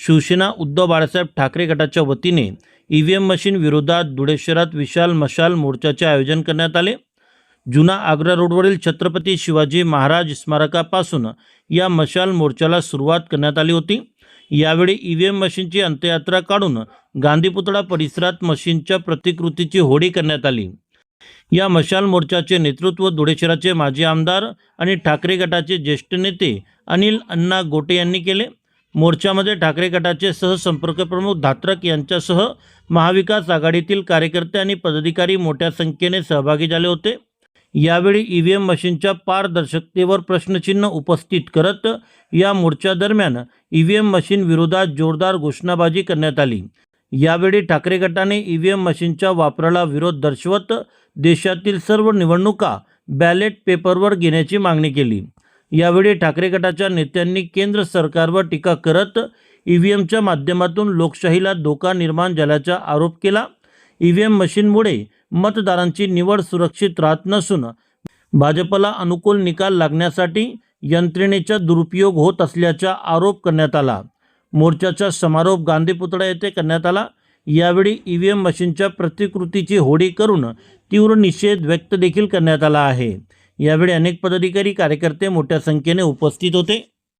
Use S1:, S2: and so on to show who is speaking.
S1: शिवसेना उद्धव बाळासाहेब ठाकरे गटाच्या वतीने E V M machine विरोधात धुळे शहरात विशाल मशाल मोर्चाचे आयोजन करण्यात आले. जुना आग्रा रोडवरील छत्रपती शिवाजी महाराज स्मारकापासून या मशाल मोर्चाला सुरुवात करण्यात आली होती. यावेळी ई व्ही एम मशीनची अंत्ययात्रा काढून गांधीपुतळा परिसरात मशीनच्या प्रतिकृतीची होडी करण्यात आली. या मशाल मोर्चाचे नेतृत्व धुळे शहराचे माजी आमदार आणि ठाकरे गटाचे ज्येष्ठ नेते अनिल अण्णा गोटे यांनी केले. मोर्चामध्ये ठाकरे गटाचे सहसंपर्क प्रमुख धात्रक यांच्यासह महाविकास आघाडीतील कार्यकर्ते आणि पदाधिकारी मोठ्या संख्येने सहभागी झाले होते. यावेळी ई व्ही एम मशीनच्या पारदर्शकतेवर प्रश्नचिन्ह उपस्थित करत या मोर्चादरम्यान ई व्ही एम मशीन विरोधात जोरदार घोषणाबाजी करण्यात आली. यावेळी ठाकरे गटाने ई व्ही एम मशीनच्या वापराला विरोध दर्शवत देशातील सर्व निवडणुका बॅलेट पेपरवर घेण्याची मागणी केली. यावेळी ठाकरे गटाच्या नेत्यांनी केंद्र सरकारवर टीका करत ई व्ही एमच्या माध्यमातून लोकशाहीला धोका निर्माण झाल्याचा आरोप केला. ई व्ही एम मशीनमुळे मतदारांची निवड सुरक्षित राहत नसून भाजपला अनुकूल निकाल लागण्यासाठी यंत्रणेचा दुरुपयोग होत असल्याचा आरोप करण्यात आला. मोर्चाचा समारोप गांधी पुतळा येथे करण्यात आला. यावेळी ई व्ही एम मशीनच्या प्रतिकृतीची होडी करून तीव्र निषेध व्यक्त देखील करण्यात आला आहे. यावेळी अनेक पदाधिकारी कार्यकर्ते मोठ्या संख्येने उपस्थित होते.